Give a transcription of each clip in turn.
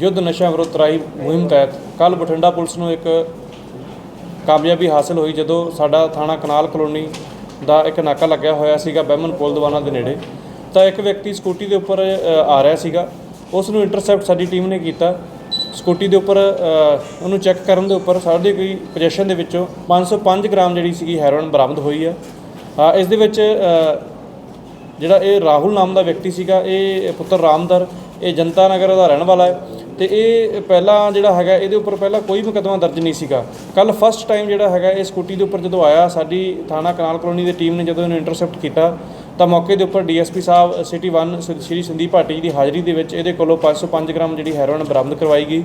ਯੁੱਧ ਨਸ਼ਾ ਵਿਰੁੱਧ ਤਰਾਈ ਮੁਹਿੰਮ ਤਹਿਤ ਕੱਲ ਬਠਿੰਡਾ ਪੁਲਿਸ ਨੂੰ ਇੱਕ ਕਾਮਯਾਬੀ ਹਾਸਲ ਹੋਈ ਜਦੋਂ ਸਾਡਾ ਥਾਣਾ ਕਨਾਲ ਕਲੋਨੀ ਦਾ ਇੱਕ ਨਾਕਾ ਲੱਗਿਆ ਹੋਇਆ ਸੀਗਾ ਬਹਿਮਨ ਪੁਲ ਦੀਵਾਨਾ ਦੇ ਨੇੜੇ। ਤਾਂ ਇੱਕ ਵਿਅਕਤੀ ਸਕੂਟੀ ਦੇ ਉੱਪਰ ਅ, ਆ ਰਿਹਾ ਸੀਗਾ। ਉਸ ਨੂੰ ਇੰਟਰਸੈਪਟ ਸਾਡੀ ਟੀਮ ਨੇ ਕੀਤਾ। ਸਕੂਟੀ ਦੇ ਉੱਪਰ ਅ, ਉਹਨੂੰ ਚੈੱਕ ਕਰਨ ਦੇ ਉੱਪਰ ਸਾਡੇ ਕੋਈ ਪੋਜੀਸ਼ਨ ਦੇ ਵਿੱਚੋਂ 505 ਗ੍ਰਾਮ ਜਿਹੜੀ ਸੀਗੀ ਹੈਰੋਇਨ ਬਰਾਮਦ ਹੋਈ ਹੈ ਅ, ਇਸ ਦੇ ਵਿੱਚ ਅ, ਜਿਹੜਾ ਇਹ ਰਾਹੁਲ ਨਾਮ ਦਾ ਵਿਅਕਤੀ ਸੀਗਾ ਇਹ ਪੁੱਤਰ ਰਾਮਦਰ ਇਹ ਜਨਤਾ ਨਗਰ ਦਾ ਰਹਿਣ ਵਾਲਾ ਹੈ। ਤੇ ਇਹ ਪਹਿਲਾਂ ਜਿਹੜਾ ਹੈਗਾ, ਇਹਦੇ ਉੱਪਰ ਪਹਿਲਾਂ ਕੋਈ ਮੁਕੱਦਮਾ ਦਰਜ ਨਹੀਂ ਸੀਗਾ। ਕੱਲ ਫਸਟ ਟਾਈਮ ਜਿਹੜਾ ਹੈਗਾ, ਇਹ ਸਕੂਟੀ ਦੇ ਉੱਪਰ ਜਦੋਂ ਆਇਆ, ਸਾਡੀ ਥਾਣਾ ਕਨਾਲ ਕਲੋਨੀ ਦੀ ਟੀਮ ਨੇ ਜਦੋਂ ਇਹਨੂੰ ਇੰਟਰਸੈਪਟ ਕੀਤਾ, ਤਾਂ ਮੌਕੇ ਦੇ ਉੱਪਰ ਡੀਐਸਪੀ ਸਾਹਿਬ ਸਿਟੀ 1 ਸ਼੍ਰੀ ਸੰਦੀਪ ਭਾਟੀ ਜੀ ਦੀ ਹਾਜ਼ਰੀ ਦੇ ਵਿੱਚ ਇਹਦੇ ਕੋਲੋਂ 505 ਗ੍ਰਾਮ ਜਿਹੜੀ ਹੈਰੋਇਨ ਬਰਾਮਦ ਕਰਵਾਈ ਗਈ।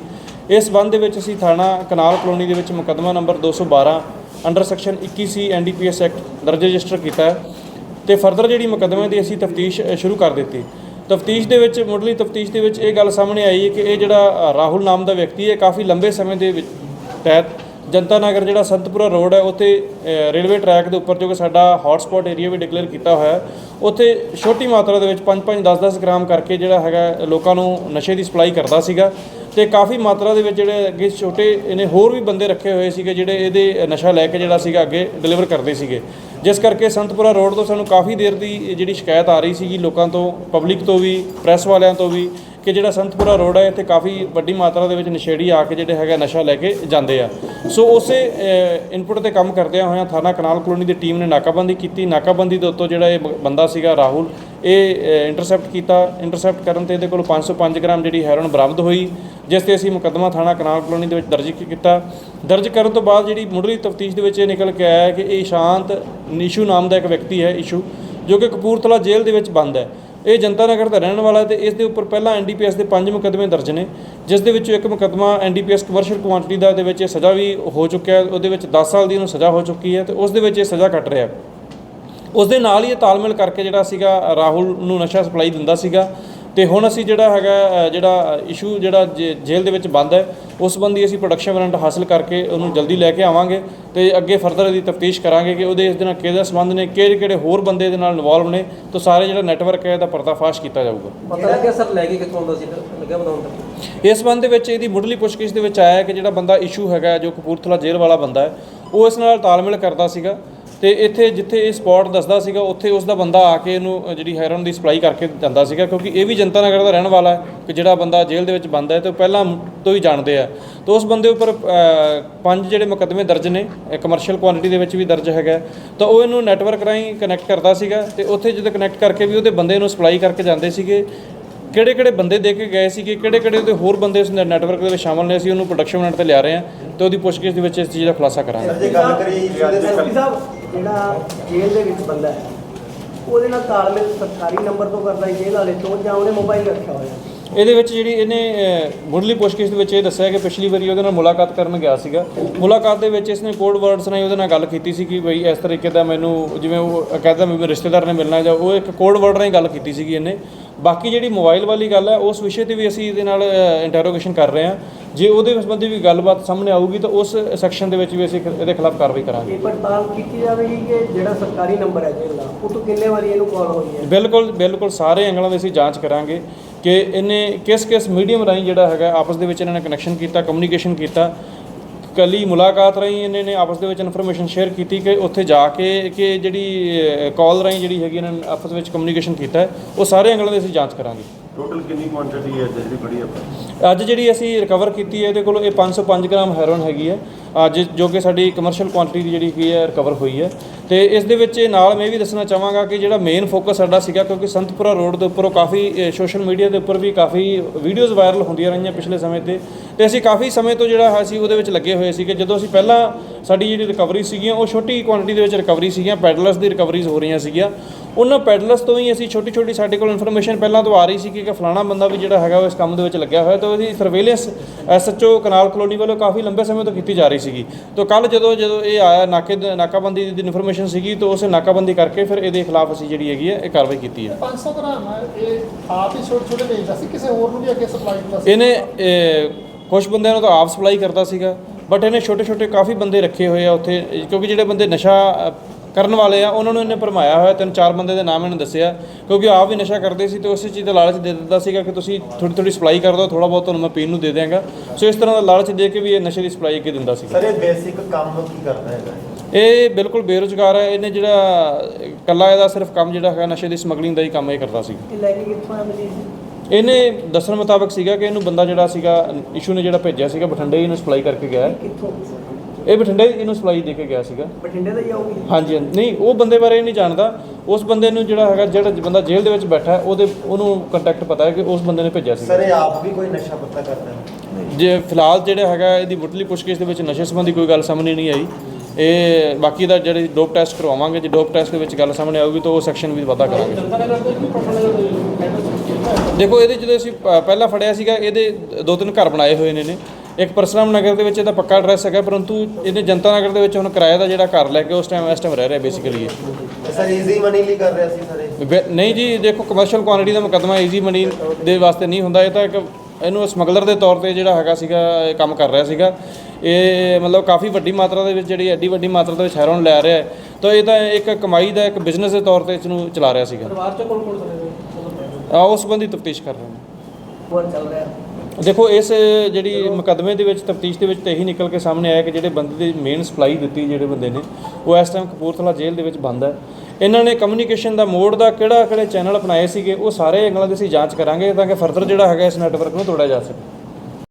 ਇਸ ਸੰਬੰਧ ਦੇ ਵਿੱਚ ਅਸੀਂ ਥਾਣਾ ਕਨਾਲ ਕਲੋਨੀ ਦੇ ਵਿੱਚ ਮੁਕੱਦਮਾ number 212 under section 21 C NDPS act ਦਰਜ ਰਜਿਸਟਰ ਕੀਤਾ ਹੈ। ਤੇ ਫਰਦਰ ਜਿਹੜੀ ਮੁਕੱਦਮੇ ਦੀ ਅਸੀਂ ਤਫਤੀਸ਼ ਸ਼ੁਰੂ ਕਰ ਦਿੱਤੀ। ਤਫਤੀਸ਼ ਦੇ ਵਿੱਚ, ਮੁੱਢਲੀ ਤਫਤੀਸ਼ ਦੇ ਵਿੱਚ ਇਹ ਗੱਲ ਸਾਹਮਣੇ ਆਈ ਹੈ ਕਿ ਇਹ ਜਿਹੜਾ ਰਾਹੁਲ ਨਾਮ ਦਾ ਵਿਅਕਤੀ ਹੈ, ਕਾਫੀ ਲੰਬੇ ਸਮੇਂ ਦੇ ਵਿੱਚ ਤਹਿਤ ਜਨਤਾ ਨਗਰ ਜਿਹੜਾ ਸੰਤਪੁਰਾ ਰੋਡ ਹੈ, ਉੱਥੇ ਰੇਲਵੇ ਟਰੈਕ ਦੇ ਉੱਪਰ ਜੋ ਕਿ ਸਾਡਾ ਹੌਟਸਪੌਟ ਏਰੀਆ ਵੀ ਡਿਕਲੇਅਰ ਕੀਤਾ ਹੋਇਆ ਹੈ, ਉੱਥੇ ਛੋਟੀ ਮਾਤਰਾ ਦੇ ਵਿੱਚ 5-5 10-10 ਗ੍ਰਾਮ ਕਰਕੇ ਜਿਹੜਾ ਹੈਗਾ, ਲੋਕਾਂ ਨੂੰ ਨਸ਼ੇ ਦੀ ਸਪਲਾਈ ਕਰਦਾ ਸੀਗਾ ਤੇ ਕਾਫੀ ਮਾਤਰਾ ਦੇ ਵਿੱਚ ਜਿਹੜੇ ਅੱਗੇ ਛੋਟੇ, ਇਹਨੇ ਹੋਰ ਵੀ ਬੰਦੇ ਰੱਖੇ ਹੋਏ ਸੀਗੇ ਜਿਹੜੇ ਇਹਦੇ ਨਸ਼ਾ ਲੈ ਕੇ ਜਿਹੜਾ ਸੀਗਾ ਅੱਗੇ ਡਿਲੀਵਰ ਕਰਦੇ ਸੀਗੇ। ਜਿਸ ਕਰਕੇ ਸੰਤਪੁਰਾ ਰੋਡ ਤੋਂ ਸਾਨੂੰ ਕਾਫੀ ਦੇਰ ਦੀ ਜਿਹੜੀ ਸ਼ਿਕਾਇਤ ਆ ਰਹੀ ਸੀਗੀ ਲੋਕਾਂ ਤੋਂ ਪਬਲਿਕ ਤੋਂ ਵੀ ਪ੍ਰੈਸ ਵਾਲਿਆਂ ਤੋਂ ਵੀ ਕਿ ਜਿਹੜਾ ਸੰਤਪੁਰਾ ਰੋਡ ਹੈ, ਇੱਥੇ ਕਾਫੀ ਵੱਡੀ ਮਾਤਰਾ ਦੇ ਵਿੱਚ ਨਸ਼ੇੜੀ ਆ ਕੇ ਜਿਹੜੇ ਹੈਗਾ ਨਸ਼ਾ ਲੈ ਕੇ ਜਾਂਦੇ ਆ। ਸੋ ਉਸੇ ਇਨਪੁਟ ਤੇ ਕੰਮ ਕਰਦਿਆਂ ਹੋਇਆਂ ਥਾਣਾ ਕਨਾਲ ਕਲੋਨੀ ਦੀ ਟੀਮ ਨੇ ਨਾਕਾਬੰਦੀ ਕੀਤੀ। ਨਾਕਾਬੰਦੀ ਦੇ ਉੱਤੋਂ ਜਿਹੜਾ ਇਹ ਬ- ਬੰਦਾ ਸੀਗਾ ਰਾਹੁਲ, ਇਹ ਇੰਟਰਸੈਪਟ ਕੀਤਾ। ਇੰਟਰਸੈਪਟ ਕਰਨ ਤੇ ਇਹਦੇ ਕੋਲ 505 ਗ੍ਰਾਮ ਜਿਹੜੀ ਹੈਰੋਨ ਬਰਾਮਦ ਹੋਈ, ਜਿਸ ਤੇ ਅਸੀਂ ਮੁਕੱਦਮਾ ਥਾਣਾ ਕਨਾਲ ਕਲੋਨੀ ਦੇ ਵਿੱਚ ਦਰਜ ਕੀਤਾ। ਦਰਜ ਕਰਨ ਤੋਂ ਬਾਅਦ ਜਿਹੜੀ ਮੁੱਢਲੀ ਤਫਤੀਸ਼ ਦੇ ਵਿੱਚ ਇਹ ਨਿਕਲ ਕੇ ਆਇਆ ਕਿ ਇਹ ਸ਼ਾਂਤ ਨਿਸ਼ੂ ਨਾਮ ਦਾ ਇੱਕ ਵਿਅਕਤੀ ਹੈ, ਇਸ਼ੂ, ਜੋ ਕਿ ਕਪੂਰਥਲਾ ਜੇਲ੍ਹ ਦੇ ਵਿੱਚ ਬੰਦ ਹੈ। ਇਹ ਜਨਤਾ ਨਗਰ ਦਾ ਰਹਿਣ ਵਾਲਾ ਹੈ ਤੇ ਇਸ ਦੇ ਉੱਪਰ ਪਹਿਲਾਂ ਐਨਡੀਪੀਐਸ ਦੇ ਪੰਜ ਮੁਕੱਦਮੇ ਦਰਜ ਨੇ, ਜਿਸ ਦੇ ਵਿੱਚੋਂ ਇੱਕ ਮੁਕੱਦਮਾ ਐਨਡੀਪੀਐਸ ਕਮਰਸ਼ੀਅਲ ਕੁਆਂਟੀਟੀ ਦਾ, ਦੇ ਵਿੱਚ ਇਹ ਸਜ਼ਾ ਵੀ ਹੋ ਚੁੱਕਿਆ ਹੈ, ਉਹਦੇ ਵਿੱਚ 10 ਸਾਲ ਦੀ ਉਹਨੂੰ ਸਜ਼ਾ ਹੋ ਚੁੱਕੀ ਹੈ ਤੇ ਉਸ ਦੇ ਵਿੱਚ ਇਹ ਸਜ਼ਾ ਕੱਟ ਰਿਹਾ ਉਸ ਦੇ ਨਾਲ ਹੀ ਇਹ ਤਾਲਮੇਲ ਕਰਕੇ ਜਿਹੜਾ ਸੀਗਾ ਰਾਹੁਲ ਨੂੰ ਨਸ਼ਾ ਸਪਲਾਈ ਦਿੰਦਾ ਸੀਗਾ ਤੇ ਹੁਣ ਅਸੀਂ ਜਿਹੜਾ ਹੈਗਾ ਜਿਹੜਾ ਇਸ਼ੂ ਜਿਹੜਾ ਜੇਲ੍ਹ ਦੇ ਵਿੱਚ ਬੰਦ ਹੈ ਉਸ ਸੰਬੰਧੀ ਅਸੀਂ ਪ੍ਰੋਡਕਸ਼ਨ ਵਾਰੰਟ ਹਾਸਲ ਕਰਕੇ ਉਹਨੂੰ ਜਲਦੀ ਲੈ ਕੇ ਆਵਾਂਗੇ ਤੇ ਅੱਗੇ ਫਰਦਰ ਇਹਦੀ ਤਫਤੀਸ਼ ਕਰਾਂਗੇ ਕਿ ਉਹਦੇ ਇਸ ਦੇ ਨਾਲ ਕਿਹਦੇ ਸੰਬੰਧ ਨੇ ਕਿਹੜੇ ਕਿਹੜੇ ਹੋਰ ਬੰਦੇ ਦੇ ਨਾਲ ਇਨਵੋਲਵ ਨੇ ਤਾਂ ਸਾਰੇ ਜਿਹੜਾ ਨੈਟਵਰਕ ਹੈ ਇਹਦਾ ਪਰਦਾਫਾਸ਼ ਕੀਤਾ ਜਾਊਗਾ। ਪਤਾ ਲੱਗਿਆ ਸਰ ਲੈ ਕੇ ਕਿੱਥੋਂ ਆਉਂਦਾ ਸੀ ਲੱਗਿਆ ਬਤਾਉਣ ਤੱਕ ਇਸ ਸੰਬੰਧ ਦੇ ਵਿੱਚ ਇਹਦੀ ਮੁੱਢਲੀ ਪੁੱਛਗਿੱਛ ਦੇ ਵਿੱਚ ਆਇਆ ਹੈ ਕਿ ਜਿਹੜਾ ਬੰਦਾ ਇਸ਼ੂ ਹੈਗਾ ਜੋ ਕਪੂਰਥਲਾ ਜੇਲ੍ਹ ਵਾਲਾ ਬੰਦਾ ਹੈ ਉਹ ਇਸ ਨਾਲ ਤਾਲਮੇਲ ਕਰਦਾ ਸੀਗਾ। ਤੇ ਇੱਥੇ ਜਿੱਥੇ ਇਹ ਸਪੌਟ ਦੱਸਦਾ ਸੀਗਾ ਉੱਥੇ ਉਸ ਦਾ ਬੰਦਾ ਆ ਕੇ ਇਹਨੂੰ ਜਿਹੜੀ ਹੈਰੋਨ ਦੀ ਸਪਲਾਈ ਕਰਕੇ ਜਾਂਦਾ ਸੀਗਾ ਕਿਉਂਕਿ ਇਹ ਵੀ ਜਨਤਾ ਨਗਰ ਦਾ ਰਹਿਣ ਵਾਲਾ ਹੈ ਕਿ ਜਿਹੜਾ ਬੰਦਾ ਜੇਲ੍ਹ ਦੇ ਵਿੱਚ ਬੰਦ ਹੈ ਤੇ ਉਹ ਪਹਿਲਾਂ ਤੋਂ ਹੀ ਜਾਣਦੇ ਆ। ਤੇ ਉਸ ਬੰਦੇ ਉੱਪਰ ਪੰਜ ਜਿਹੜੇ ਮੁਕੱਦਮੇ ਦਰਜ ਨੇ ਕਮਰਸ਼ੀਅਲ ਕੁਆਂਟੀਟੀ ਦੇ ਵਿੱਚ ਵੀ ਦਰਜ ਹੈਗਾ ਤਾਂ ਉਹ ਇਹਨੂੰ ਨੈਟਵਰਕ ਰਾਹੀਂ ਕਨੈਕਟ ਕਰਦਾ ਸੀਗਾ ਤੇ ਉੱਥੇ ਜਦੋਂ ਕਨੈਕਟ ਕਰਕੇ ਵੀ ਉਹਦੇ ਬੰਦੇ ਨੂੰ ਸਪਲਾਈ ਕਰਕੇ ਜਾਂਦੇ ਸੀਗੇ ਕਿਹੜੇ ਕਿਹੜੇ ਬੰਦੇ ਦੇ ਕੇ ਗਏ ਸੀਗੇ ਕਿਹੜੇ ਕਿਹੜੇ ਉਹਦੇ ਹੋਰ ਬੰਦੇ ਉਸ ਨੈਟਵਰਕ ਦੇ ਵਿੱਚ ਸ਼ਾਮਲ ਨੇ ਅਸੀਂ ਉਹਨੂੰ ਪ੍ਰੋਡਕਸ਼ਨ ਮਿੰਟ ਤੇ ਲਿਆ ਰਹੇ ਹਾਂ ਤੇ ਉਹਦੀ ਪੁੱਛਗਿੱਛ ਦੇ ਵਿੱਚ ਇਸ ਚੀਜ਼ ਦਾ ਖੁਲਾਸਾ ਕਰਾਂਗੇ। ਜਿਹੜਾ ਜੇਲ੍ਹ ਦੇ ਵਿੱਚ ਬੰਦਾ ਹੈ, ਉਹਦੇ ਨਾਲ ਤਾਲਮੇਲ ਸਰਕਾਰੀ ਨੰਬਰ ਤੋਂ ਕਰਦਾ ਜੇਲ੍ਹ ਵਾਲੇ ਤੋਂ, ਜਾਂ ਉਹਨੇ ਮੋਬਾਈਲ ਰੱਖਿਆ ਹੋਇਆ ਇਹਦੇ ਵਿੱਚ ਜਿਹੜੀ ਇਹਨੇ ਮੁੱਢਲੀ ਪੁੱਛਗਿੱਛ ਦੇ ਵਿੱਚ ਇਹ ਦੱਸਿਆ ਕਿ ਪਿਛਲੀ ਵਾਰੀ ਉਹਦੇ ਨਾਲ ਮੁਲਾਕਾਤ ਕਰਨ ਗਿਆ ਸੀਗਾ। ਮੁਲਾਕਾਤ ਦੇ ਵਿੱਚ ਇਸਨੇ ਕੋਡ ਵਰਡਸ ਨਾਲ ਉਹਦੇ ਨਾਲ ਗੱਲ ਕੀਤੀ ਸੀ ਕਿ ਬਈ ਇਸ ਤਰੀਕੇ ਦਾ ਮੈਨੂੰ, ਜਿਵੇਂ ਉਹ ਕਹਿੰਦਾ ਮੇਰੇ ਰਿਸ਼ਤੇਦਾਰ ਨੇ ਮਿਲਣਾ ਜਾਂ ਉਹ ਇੱਕ ਕੋਡ ਵਰਡ ਨਾਲ ਗੱਲ ਕੀਤੀ ਸੀਗੀ ਇਹਨੇ। ਬਾਕੀ ਜਿਹੜੀ ਮੋਬਾਈਲ ਵਾਲੀ ਗੱਲ ਹੈ ਉਸ ਵਿਸ਼ੇ ਤੇ ਵੀ ਅਸੀਂ ਇਹਦੇ ਨਾਲ ਇੰਟਰੋਗੇਸ਼ਨ ਕਰ ਰਹੇ ਹਾਂ। ਜੇ ਉਹਦੇ ਸੰਬੰਧੀ ਵੀ ਗੱਲਬਾਤ ਸਾਹਮਣੇ ਆਊਗੀ ਤਾਂ ਉਸ ਸੈਕਸ਼ਨ ਦੇ ਵਿੱਚ ਵੀ ਅਸੀਂ ਇਹਦੇ ਖਿਲਾਫ ਕਾਰਵਾਈ ਕਰਾਂਗੇ। ਇਹ ਪੜਤਾਲ ਕੀਤੀ ਜਾਵੇਗੀ ਕਿ ਜਿਹੜਾ ਸਰਕਾਰੀ ਨੰਬਰ ਹੈ ਜੇਲ੍ਹ ਦਾ ਉਹ ਤੋਂ ਕਿੰਨੇ ਵਾਰੀ ਇਹਨੂੰ ਕਾਲ ਹੋਈ ਹੈ? ਬਿਲਕੁਲ ਬਿਲਕੁਲ ਸਾਰੇ ਐਂਗਲਾਂ ਦੀ ਅਸੀਂ ਜਾਂਚ ਕਰਾਂਗੇ ਕਿ ਇਹਨੇ ਕਿਸ ਕਿਸ ਮੀਡੀਅਮ ਰਾਹੀਂ ਜਿਹੜਾ ਹੈਗਾ ਆਪਸ ਦੇ ਵਿੱਚ ਇਹਨਾਂ ਨੇ ਕਨੈਕਸ਼ਨ ਕੀਤਾ ਕਮਿਊਨੀਕੇਸ਼ਨ ਕੀਤਾ। ਕੱਲੀ ਮੁਲਾਕਾਤ ਰਾਹੀਂ ਇਹਨਾਂ ਨੇ ਆਪਸ ਦੇ ਵਿੱਚ ਇਨਫੋਰਮੇਸ਼ਨ ਸ਼ੇਅਰ ਕੀਤੀ ਕਿ ਉੱਥੇ ਜਾ ਕੇ ਕਿ ਜਿਹੜੀ ਕਾਲ ਰਾਹੀਂ ਜਿਹੜੀ ਹੈਗੀ ਇਹਨਾਂ ਨੇ ਆਪਸ ਵਿੱਚ ਕਮਿਊਨੀਕੇਸ਼ਨ ਕੀਤਾ ਉਹ ਸਾਰੇ ਐਂਗਲਾਂ ਦੀ ਅਸੀਂ ਜਾਂਚ ਕਰਾਂਗੇ। ਟੋਟਲ ਕਿੰਨੀ ਕੁਆਂਟੀਟੀ ਹੈ ਜਿਹੜੀ ਬੜੀ ਆਪਾਂ ਅੱਜ ਜਿਹੜੀ ਅਸੀਂ ਰਿਕਵਰ ਕੀਤੀ ਹੈ, ਇਹਦੇ ਕੋਲੋਂ ਇਹ 505 ਗ੍ਰਾਮ ਹੈਰੋਇਨ ਹੈਗੀ ਹੈ। ਅੱਜ ਜੋ ਕਿ ਸਾਡੀ ਕਮਰਸ਼ੀਅਲ ਕੁਆਂਟੀਟੀ ਦੀ ਜਿਹੜੀ ਹੈਗੀ ਹੈ ਰਿਕਵਰ ਹੋਈ ਹੈ। ਤੇ ਇਸ ਦੇ ਵਿੱਚ ਨਾਲ ਮੈਂ ਇਹ ਵੀ ਦੱਸਣਾ ਚਾਹਾਂਗਾ ਕਿ ਜਿਹੜਾ ਮੇਨ ਫੋਕਸ ਸਾਡਾ ਸੀਗਾ, ਕਿਉਂਕਿ ਸੰਤਪੁਰਾ ਰੋਡ ਦੇ ਉੱਪਰ ਉਹ ਕਾਫੀ ਸੋਸ਼ਲ ਮੀਡੀਆ ਦੇ ਉੱਪਰ ਵੀ ਕਾਫੀ ਵੀਡੀਓਜ਼ ਵਾਇਰਲ ਹੁੰਦੀਆਂ ਰਹੀਆਂ ਪਿਛਲੇ ਸਮੇਂ ਤੇ। ਤੇ ਅਸੀਂ ਕਾਫੀ ਸਮੇਂ ਤੋਂ ਜਿਹੜਾ ਹੈ ਸੀ ਉਹਦੇ ਵਿੱਚ ਲੱਗੇ ਹੋਏ ਸੀਗੇ। ਜਦੋਂ ਅਸੀਂ ਪਹਿਲਾਂ ਸਾਡੀ ਜਿਹੜੀ ਰਿਕਵਰੀ ਸੀਗੀਆਂ, ਉਹ ਛੋਟੀ ਕੁਆਂਟੀਟੀ ਦੇ ਵਿੱਚ ਰਿਕਵਰੀ ਸੀਗੀਆਂ ਪੈਡਲਰਸ ਦੀ ਰਿਕਵਰੀਜ਼ ਹੋ ਰਹੀਆਂ ਸੀਗੀਆਂ। ਉਹਨਾਂ ਪੈਡਲਰਸ ਤੋਂ ਹੀ ਅਸੀਂ ਛੋਟੀ ਛੋਟੀ ਸਾਡੇ ਕੋਲ ਇਨਫੋਰਮੇਸ਼ਨ ਪਹਿਲਾਂ ਤੋਂ ਆ ਰਹੀ ਸੀ ਕਿ ਫਲਾਣਾ ਬੰਦਾ ਵੀ ਜਿਹੜਾ ਹੈਗਾ ਉਹ ਇਸ ਕੰਮ ਦੇ ਵਿੱਚ ਲੱਗਿਆ ਹੋਇਆ ਤਾਂ ਉਹਦੀ ਸਰਵੇਲੈਂਸ ਐਸਐਚਓ ਕਨਾਲ ਕਲੋਨੀ ਵੱਲੋਂ ਕਾਫੀ ਲੰਬੇ ਸਮੇਂ ਤੋਂ ਕੀਤੀ ਜਾ ਰਹੀ ਸੀਗੀ। ਤਾਂ ਕੱਲ ਜਦੋਂ ਜਦੋਂ ਇਹ ਆਇਆ ਨਾਕੇ ਨਾਕਾਬੰਦੀ ਦੀ ਇਨਫੋਰਮੇਸ਼ਨ ਸੀਗੀ ਤਾਂ ਉਸੇ ਨਾਕਾਬੰਦੀ ਕਰਕੇ ਫਿਰ ਇਹਦੇ ਖਿਲਾਫ ਅਸੀਂ ਜਿਹੜੀ ਹੈਗੀ ਹੈ ਇਹ ਕਾਰਵਾਈ ਕੀਤੀ ਹੈ। 500 ਗ੍ਰਾਮ ਹੈ ਇਹ ਆਪ ਹੀ ਛੋਟੇ ਛੋਟੇ ਵੇਚਦਾ ਸੀ ਕਿਸੇ ਹੋਰ ਨੂੰ ਵੀ ਅੱਗੇ ਸਪਲਾਈ ਕਰਦਾ ਸੀ? ਇਹਨੇ ਕੁਝ ਬੰਦਿਆਂ ਨੂੰ ਤਾਂ ਆਪ ਸਪਲਾਈ ਕਰਦਾ ਸੀਗਾ ਬਟ ਇਹਨੇ ਛੋਟੇ ਛੋਟੇ ਕਾਫੀ ਬੰਦੇ ਰੱਖੇ ਹੋਏ ਆ ਉੱਥੇ ਕਿਉਂਕਿ ਜਿਹੜੇ ਬੰਦੇ ਨਸ਼ਾ ਕਰਨ ਵਾਲੇ ਆ ਉਹਨਾਂ ਨੂੰ ਇਹਨੇ ਭਰਮਾਇਆ ਹੋਇਆ ਤਿੰਨ ਚਾਰ ਬੰਦੇ ਦੇ ਨਾਮ ਇਹਨੇ ਦੱਸਿਆ। ਕਿਉਂਕਿ ਆਪ ਵੀ ਨਸ਼ਾ ਕਰਦੇ ਸੀ ਤੇ ਉਸੇ ਚੀਜ਼ ਦਾ ਲਾਲਚ ਦੇ ਦਿੰਦਾ ਸੀਗਾ ਕਿ ਤੁਸੀਂ ਥੋੜੀ ਥੋੜੀ ਸਪਲਾਈ ਕਰ ਦਿਓ ਥੋੜਾ ਬਹੁਤ ਤੁਹਾਨੂੰ ਮੈਂ ਪੀਣ ਨੂੰ ਦੇ ਦਿਆਂਗਾ। ਸੋ ਇਸ ਤਰ੍ਹਾਂ ਦਾ ਲਾਲਚ ਦੇ ਕੇ ਵੀ ਇਹ ਨਸ਼ੇ ਦੀ ਸਪਲਾਈ ਅੱਗੇ ਦਿੰਦਾ ਸੀਗਾ। ਸਰ ਇਹ ਬੇਸਿਕ ਕੰਮ ਕੀ ਕਰਦਾ ਹੈਗਾ ਇਹ ਬਿਲਕੁਲ ਬੇਰੁਜ਼ਗਾਰ ਹੈ ਇਹਨੇ ਜਿਹੜਾ ਕੱਲਾ ਇਹਦਾ ਸਿਰਫ ਕੰਮ ਜਿਹੜਾ ਹੈਗਾ ਨਸ਼ੇ ਦੀ ਸਮਗਲਿੰਗ ਦਾ ਹੀ ਕੰਮ ਇਹ ਕਰਦਾ ਸੀ। ਇਹ ਲੈ ਕੇ ਕਿੱਥੋਂ ਆ ਮਜੀਦ ਇਹਨੇ ਦੱਸਣ ਮੁਤਾਬਕ ਸੀਗਾ ਕਿ ਇਹਨੂੰ ਬੰਦਾ ਜਿਹੜਾ ਸੀਗਾ ਇਸ਼ੂ ਨੇ ਜਿਹੜਾ ਭੇਜਿਆ ਸੀਗਾ ਬਠਿੰਡੇ ਹੀ ਇਹਨੂੰ ਸਪਲਾਈ ਕਰਕੇ ਗਿਆ। ਹੈ। ਇਹ ਬਠਿੰਡੇ ਇਹਨੂੰ ਸਪਲਾਈ ਦੇ ਕੇ ਗਿਆ ਸੀਗਾ। ਬਠਿੰਡੇ ਦਾ ਹੀ ਆਉਗੀ ਹਾਂਜੀ ਹਾਂਜੀ। ਨਹੀਂ ਉਹ ਬੰਦੇ ਬਾਰੇ ਇਹ ਨਹੀਂ ਜਾਣਦਾ। ਉਸ ਬੰਦੇ ਨੂੰ ਜਿਹੜਾ ਹੈਗਾ ਜਿਹੜਾ ਬੰਦਾ ਜੇਲ੍ਹ ਦੇ ਵਿੱਚ ਬੈਠਾ ਹੈ ਉਹਦੇ ਉਹਨੂੰ ਕੰਟੈਕਟ ਪਤਾ ਹੈ ਕਿ ਉਸ ਬੰਦੇ ਨੇ ਭੇਜਿਆ ਸੀਗਾ। ਸਰ ਇਹ ਆਪ ਵੀ ਕੋਈ ਨਸ਼ਾ ਪੱਤਾ ਕਰਦਾ ਹੈ? ਜੇ ਫਿਲਹਾਲ ਜਿਹੜਾ ਹੈਗਾ ਇਹਦੀ ਮੁੱਢਲੀ ਪੁੱਛਗਿੱਛ ਦੇ ਵਿੱਚ ਨਸ਼ੇ ਸੰਬੰਧੀ ਕੋਈ ਗੱਲ ਸਾਹਮਣੇ ਨਹੀਂ ਆਈ। ਇਹ ਬਾਕੀ ਦਾ ਜਿਹੜੇ ਡੋਪ ਟੈਸਟ ਕਰਵਾਵਾਂਗੇ ਜੇ ਡੋਪ ਟੈਸਟ ਦੇ ਵਿੱਚ ਗੱਲ ਸਾਹਮਣੇ ਆਊਗੀ ਤਾਂ ਉਹ ਸੈਕਸ਼ਨ ਵੀ ਵਾਧਾ ਕਰਾਂਗੇ। ਦੇਖੋ ਇਹਦੇ ਜਦੋਂ ਅਸੀਂ ਪ- ਪਹਿਲਾਂ ਫੜਿਆ ਸੀਗਾ ਇਹਦੇ ਦੋ ਤਿੰਨ ਘਰ ਬਣਾਏ ਹੋਏ ਨੇ ਨੇ ਇੱਕ ਪਰਸਰਾਮ ਨਗਰ ਦੇ ਵਿੱਚ ਇਹਦਾ ਪੱਕਾ ਐਡਰੈਸ ਹੈਗਾ ਪਰੰਤੂ ਇਹਨੇ ਜਨਤਾ ਨਗਰ ਦੇ ਵਿੱਚ ਹੁਣ ਕਿਰਾਏ ਦਾ ਜਿਹੜਾ ਘਰ ਲੈ ਕੇ ਉਸ ਟਾਈਮ ਇਸ ਟਾਈਮ ਰਹਿ ਰਿਹਾ ਬੇਸਿਕਲੀ ਸਰ ਈਜ਼ੀ ਮਨੀ ਲਈ ਕਰ ਰਿਹਾ ਸੀ ਸਰ ਨਹੀਂ ਜੀ ਦੇਖੋ ਕਮਰਸ਼ੀਅਲ ਕੁਆਂਟੀਟੀ ਦਾ ਮੁਕੱਦਮਾ ਈਜ਼ੀ ਮਨੀ ਦੇ ਵਾਸਤੇ ਨਹੀਂ ਹੁੰਦਾ ਇਹ ਤਾਂ ਇੱਕ ਇਹਨੂੰ ਸਮਗਲਰ ਦੇ ਤੌਰ ਤੇ ਜਿਹੜਾ ਹੈਗਾ ਸੀਗਾ ਇਹ ਕੰਮ ਕਰ ਰਿਹਾ ਸੀਗਾ। ਇਹ ਮਤਲਬ ਕਾਫੀ ਵੱਡੀ ਮਾਤਰਾ ਦੇ ਵਿੱਚ ਜਿਹੜੀ ਐਡੀ ਵੱਡੀ ਮਾਤਰਾ ਦੇ ਵਿੱਚ ਹੈਰੋਨ ਲੈ ਰਿਹਾ ਹੈ। ਤਾਂ ਇਹ ਤਾਂ ਇੱਕ ਕਮਾਈ ਦਾ ਇੱਕ ਬਿਜ਼ਨਸ ਦੇ ਤੌਰ ਤੇ ਇਸ ਨੂੰ ਚਲਾ ਰਿਹਾ ਸੀਗਾ। ਪਰਿਵਾਰ ਚ ਕੋਲ ਕੋਲ ਸਾਰੇ ਆ ਉਸ ਸੰਬੰਧੀ ਤਫਤੀਸ਼ ਕਰ ਰਹੇ ਹਾਂ ਹੋਰ ਚੱਲ ਰਿਹਾ। ਦੇਖੋ, ਇਸ ਜਿਹੜੀ ਮੁਕੱਦਮੇ ਦੇ ਵਿੱਚ, ਤਫਤੀਸ਼ ਦੇ ਵਿੱਚ ਤਾਂ ਇਹੀ ਨਿਕਲ ਕੇ ਸਾਹਮਣੇ ਆਇਆ ਕਿ ਜਿਹੜੇ ਬੰਦੇ ਦੀ ਮੇਨ ਸਪਲਾਈ ਦਿੱਤੀ ਜਿਹੜੇ ਬੰਦੇ ਨੇ, ਉਹ ਇਸ ਟਾਈਮ ਕਪੂਰਥਲਾ ਜੇਲ੍ਹ ਦੇ ਵਿੱਚ ਬੰਦ ਹੈ। ਇਹਨਾਂ ਨੇ ਕਮਿਊਨੀਕੇਸ਼ਨ ਦਾ ਮੋਡ ਦਾ ਕਿਹੜਾ ਕਿਹੜੇ ਚੈਨਲ ਅਪਣਾਏ ਸੀਗੇ, ਉਹ ਸਾਰੇ ਐਂਗਲਾਂ ਦੀ ਅਸੀਂ ਜਾਂਚ ਕਰਾਂਗੇ ਤਾਂ ਕਿ ਫਰਦਰ ਜਿਹੜਾ ਹੈਗਾ ਇਸ ਨੈਟਵਰਕ ਨੂੰ ਤੋੜਿਆ ਜਾ ਸਕੇ।